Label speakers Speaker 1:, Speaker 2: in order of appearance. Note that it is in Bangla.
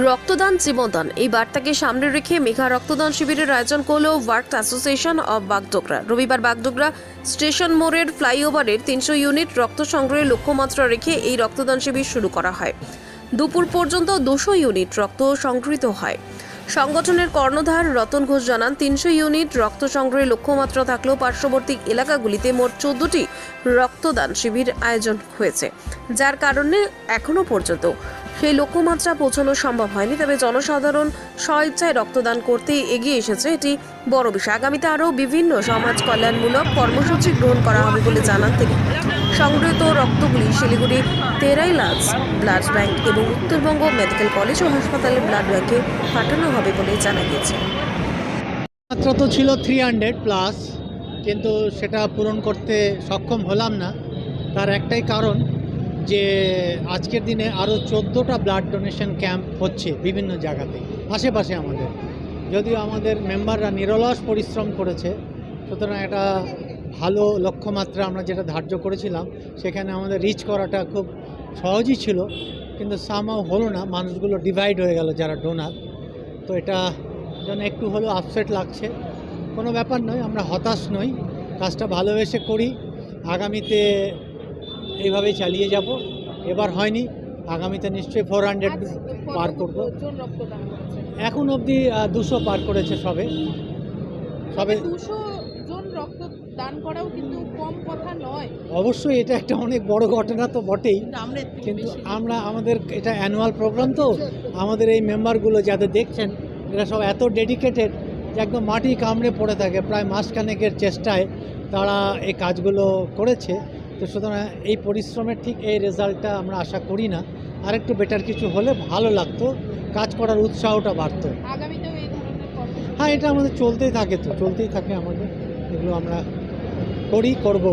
Speaker 1: রক্তদান জীবনদান এই বার্তাকে সামনে রেখে মেঘা রক্তদান শিবিরের আয়োজন করল ওয়ার্কড অ্যাসোসিয়েশন অব বাগডোগরা। রবিবার বাগডোগরা স্টেশন মোড়ের ফ্লাইওভারের তিনশো ইউনিট রক্ত সংগ্রহের লক্ষ্যমাত্রা রেখে এই রক্তদান শিবির শুরু করা হয়। দুপুর পর্যন্ত দুশো ইউনিট রক্ত সংগৃহীত হয়। সংগঠনের কর্ণধার রতন ঘোষ জানান, তিনশো ইউনিট রক্ত সংগ্রহের লক্ষ্যমাত্রা থাকলেও পার্শ্ববর্তী এলাকাগুলিতে মোট চোদ্দটি রক্তদান শিবির আয়োজন হয়েছে, যার কারণে এখনও পর্যন্ত সেই লক্ষ্যমাত্রা পৌঁছানো সম্ভব হয়নি, তবে জনসাধারণ স্বইচ্ছায় রক্তদান করতে এগিয়ে এসেছে। এটি বড় বিষয়। আগামীতে আরও বিভিন্ন সমাজ কল্যাণমূলক কর্মসূচি গ্রহণ করা হবে বলে জানান তিনি। সংগৃহীত রক্তগুলি শিলিগুড়ি, তেরাইলাজ ব্লাড ব্যাংক এবং উত্তরবঙ্গ মেডিকেল কলেজ ও হাসপাতালে ব্লাড ব্যাংকে পাঠানো হবে বলে জানা গেছে
Speaker 2: মাত্রা তো ছিল থ্রি হান্ড্রেড প্লাস কিন্তু সেটা পূরণ করতে সক্ষম হলাম না। তার একটাই কারণ যে আজকের দিনে আরও চোদ্দোটা ব্লাড ডোনেশন ক্যাম্প হচ্ছে বিভিন্ন জায়গাতে, আশেপাশে আমাদের। যদিও আমাদের মেম্বাররা নিরলস পরিশ্রম করেছে, সুতরাং একটা ভালো লক্ষ্যমাত্রা আমরা যেটা ধার্য করেছিলাম, সেখানে আমাদের রিচ করাটা খুব সহজই ছিল, কিন্তু সামাও হলো না, মানুষগুলো ডিভাইড হয়ে গেল যারা ডোনার তো এটা যেন একটু হলেও আপসেট লাগছে। কোনো ব্যাপার নয়, আমরা হতাশ নই, কাজটা ভালোবেসে করি। আগামীতে এইভাবেই চালিয়ে যাব। এবার হয়নি। আগামীতে নিশ্চয়ই ফোর হান্ড্রেড পার করব। এখন অবধি দুশো পার করেছে সবে। সবে
Speaker 3: দুশো জন রক্ত দান করাও কিন্তু কম কথা নয়।
Speaker 2: অবশ্যই এটা একটা অনেক বড় ঘটনা তো বটেই। কিন্তু আমরা আমাদের এটা অ্যানুয়াল প্রোগ্রাম তো। আমাদের এই মেম্বারগুলো যাদের দেখছেন এরা সব এত ডেডিকেটেড যে একদম মাটি কামড়ে পড়ে থাকে। প্রায় মাসখানেকের চেষ্টায় তারা এই কাজগুলো করেছে। তো সুতরাং এই পরিশ্রমের ঠিক এই রেজাল্টটা আমরা আশা করি না। আর একটু বেটার কিছু হলে ভালো লাগতো কাজ করার উৎসাহটা বাড়তো। হ্যাঁ এটা আমাদের চলতেই থাকে তো চলতেই থাকে আমাদের। এগুলো আমরা করি করব।